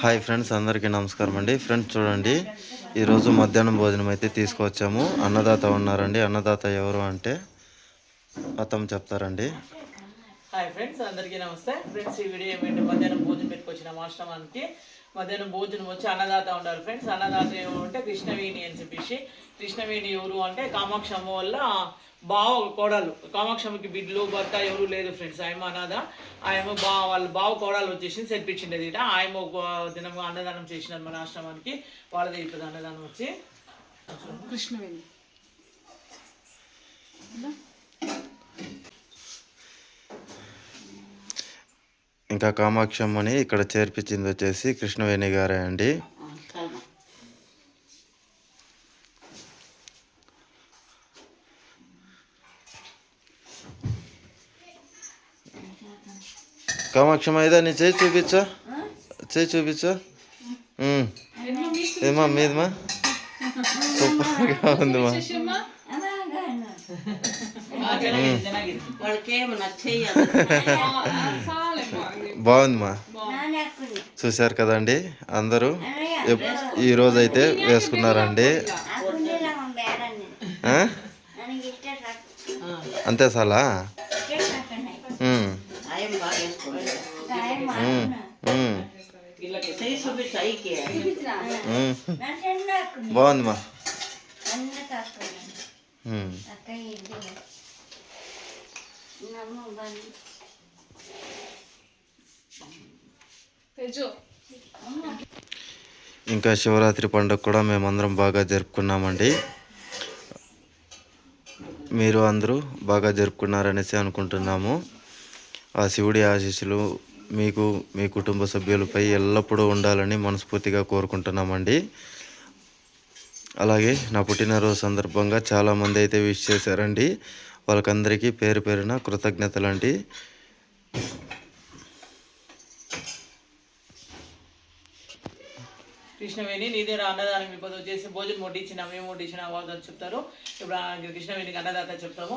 Hi friends అందరికీ నమస్కారం అండి. ఫ్రెండ్స్ చూడండి ఈరోజు మధ్యాహ్నం భోజనం అయితే తీసుకువచ్చాము అన్నదాత ఉన్నారండి. అన్నదాత ఎవరు అంటే అతను చెప్తారండి. హాయ్ ఫ్రెండ్స్ అందరికీ నమస్తే. ఫ్రెండ్స్ ఈ వీడియో ఏమిటంటే మధ్యాహ్నం భోజనం పెట్టుకొచ్చిన ఆశ్రమానికి మధ్యాహ్నం భోజనం వచ్చి అన్నదాత ఉండాలి ఫ్రెండ్స్ అన్నదాత ఎవరు అంటే కృష్ణవేణి అని చెప్పేసి. కృష్ణవేణి ఎవరు అంటే కామాక్షమ్మ వల్ల బావ కోడలు. కామాక్షమ్మకి బిడ్డలు భర్త ఎవరు లేదు ఫ్రెండ్స్ ఆయమ అనాథ. ఆయమ బా వాళ్ళ బావ కోడలు వచ్చేసి సెల్పించిండేది ఇట ఆయమ ఒక దినం అన్నదానం చేసినారు మన ఆశ్రమానికి. వాళ్ళది ఇప్పుడు అన్నదానం వచ్చి. కృష్ణవేణి. ఇంకా కామాక్షమ్మని ఇక్కడ చేర్పించింది వచ్చేసి కృష్ణవేణి గారే అండి. కామాక్షమ్మ ఇదా నీ చేయి చూపించా. చేయి చూపించా. ఏమా మీదమా? సూపర్గా ఉందిమా. వాళ్ళకేమన్నా బాగుందిమా చూశారు కదండి అందరూ. ఈరోజు అయితే వేసుకున్నారండి. అంతే సాలా? ఉమ్, ఆయన ఇంకా శివరాత్రి పండుగ కూడా మేమందరం బాగా జరుపుకున్నామండి. మీరు అందరూ బాగా జరుపుకున్నారనేసి అనుకుంటున్నాము. ఆ శివుడి ఆశీస్సులు మీకు మీ కుటుంబ సభ్యులపై ఎల్లప్పుడూ ఉండాలని మనస్ఫూర్తిగా కోరుకుంటున్నామండి. అలాగే నా పుట్టినరోజు సందర్భంగా చాలామంది అయితే విష్ చేశారండి. వాళ్ళకందరికీ పేరు పేరున కృతజ్ఞతలండి. కృష్ణవేణి నీ దగ్గర అన్నదానం ఇప్పుడు వచ్చేసి భోజనం వడ్డించినా మేము వడ్డించినా వాళ్ళు చెప్తారు. ఇప్పుడు కృష్ణవేణికి అన్నదాత చెప్తాము.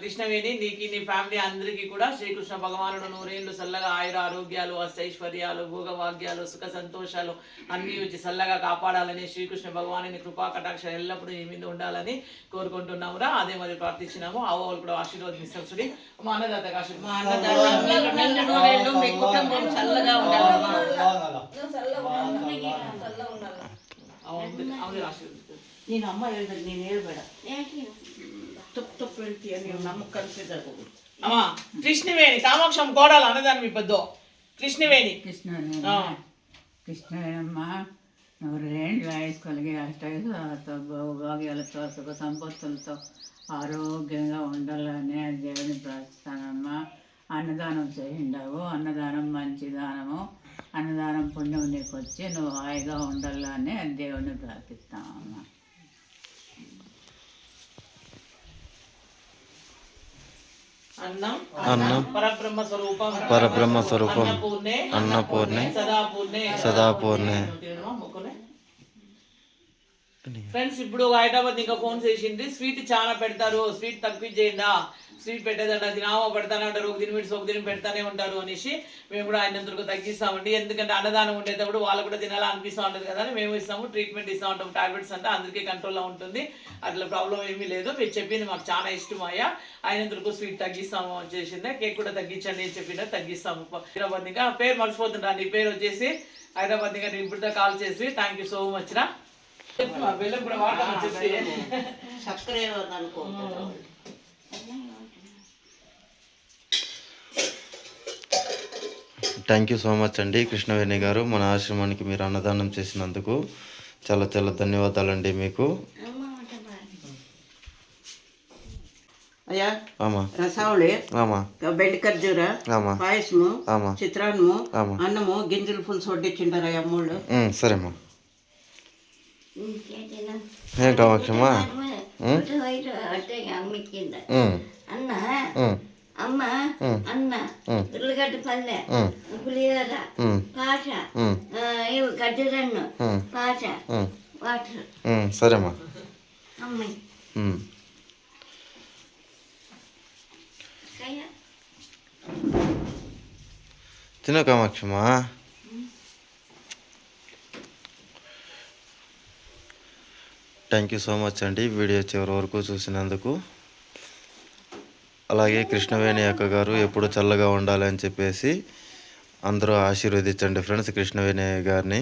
కృష్ణవేణి నీకు నీ ఫ్యామిలీ అందరికీ కూడా శ్రీకృష్ణ భగవానుడు నూరేళ్ళు చల్లగా ఆయుర ఆరోగ్యాలు అష్టైశ్వర్యాలు భోగభాగ్యాలు సుఖ సంతోషాలు అన్ని వచ్చి చల్లగా కాపాడాలని శ్రీకృష్ణ భగవానుని కృపా కటాక్ష ఎల్లప్పుడూ నీ మీద ఉండాలని కోరుకుంటున్నామురా అదే మరి ప్రార్థించినాము ఆ వాళ్ళు కూడా ఆశీర్వదిస్తారు మా అన్నదాత ఆశీర్వాదం నిండు నూరేళ్ళు మీ కుటుంబం చల్లగా ఉండాలమ్మా అవును అవును ఆశీర్వదిస్తారు నేను అమ్మ ಹೇಳ್ದಾಗ ನೀನು ಹೇಳ್ಬೇಡ ತಪ್ಪು ತಪ್ಪು ಹೇಳ್ತೀಯ ನೀವು ನಮಗೆ ಕಲಿಸಿದಾಗ అమ్మా కృష్ణవేణి కామాక్షం కోడాలి అన్నదానం ఇబ్బద్దు కృష్ణవేణి కృష్ణుని ఆ. కృష్ణయ్యమ్మ నూరేండ్ల ఆయుష్కొలిగి అష్టైశ్వర్యాలతో భోగ్యాలతో సుఖ సంపత్తులతో ఆరోగ్యంగా ఉండాలని ఆ దేవుని ప్రార్థిస్తానమ్మా అన్నదానం చేయిండావు అన్నదానం మంచి దానము అన్నదానం పుణ్యం నీకు వచ్చి నువ్వు హాయిగా ఉండాలని ఆ దేవుని ప్రార్థిస్తామమ్మా అన్నం పరబ్రహ్మ స్వరూపం అన్నపూర్ణే సదాపూర్ణే. ఫ్రెండ్స్ ఇప్పుడు హైదరాబాద్ ఇంకా ఫోన్ చేసింది స్వీట్ చాలా పెడతారు. స్వీట్ తగ్గించేయండా స్వీట్ పెట్టేదంట దినామో పెడతానే ఉంటారు. ఒక దిన ఒక దినం పెడతానే ఉంటారు అనేసి మేము కూడా ఆయన అందరికీ తగ్గిస్తామండి. ఎందుకంటే అన్నదానం ఉండేటప్పుడు వాళ్ళు కూడా తినాలని అనిపిస్తూ ఉంటుంది కదా అని మేము ఇస్తాము. ట్రీట్మెంట్ ఇస్తూ ఉంటాం టాబ్లెట్స్ అంటే అందరికీ కంట్రోల్లో ఉంటుంది. అట్లా ప్రాబ్లం ఏమీ లేదు. మీరు చెప్పింది మాకు చాలా ఇష్టం అయ్యా. ఆయన స్వీట్ తగ్గిస్తాము అని చేసిందే కేక్ కూడా తగ్గించండి అని చెప్పిన తగ్గిస్తాము. హైదరాబాద్ ఇంకా పేరు మర్చిపోతుంటా నీ పేరు వచ్చేసి హైదరాబాద్ ఇంకా నేను ఇప్పుడుతో కాల్ చేసి థ్యాంక్ యూ సో మచ్ రా. థ్యాంక్ యూ సో మచ్ అండి కృష్ణవేణి గారు. మన ఆశ్రమానికి మీరు అన్నదానం చేసినందుకు చాలా చాలా ధన్యవాదాలండి మీకు. రసావళి ఖర్జూర పాయసము చిత్రాన్నము అన్నము గింజలు పులుసు వడ్డించిండారా అమ్మోళ్ళు సరేమ్మా. కామాక్షమ్మా ఉం? అమ్మిచ్చింది ఉం, అన్న ఉం, అమ్మ అన్న ఉల్లిగడ్డ పల్లె ఉం, పులిహోర ఉం, పాట ఉం, ఆ, ఇవి గడ్డరన్ను ఉం, పాట ఉం, వాటర్ ఉం, సరేమ్మా అమ్మాయి ఉం. కయ్య తిను కామాక్షమ్మా థ్యాంక్ యూ సో మచ్ అండి వీడియో చివరి వరకు చూసినందుకు. అలాగే కృష్ణవేణి అక్క గారు ఎప్పుడు చల్లగా ఉండాలని చెప్పేసి అందరూ ఆశీర్వదించండి ఫ్రెండ్స్ కృష్ణవేణి గారిని.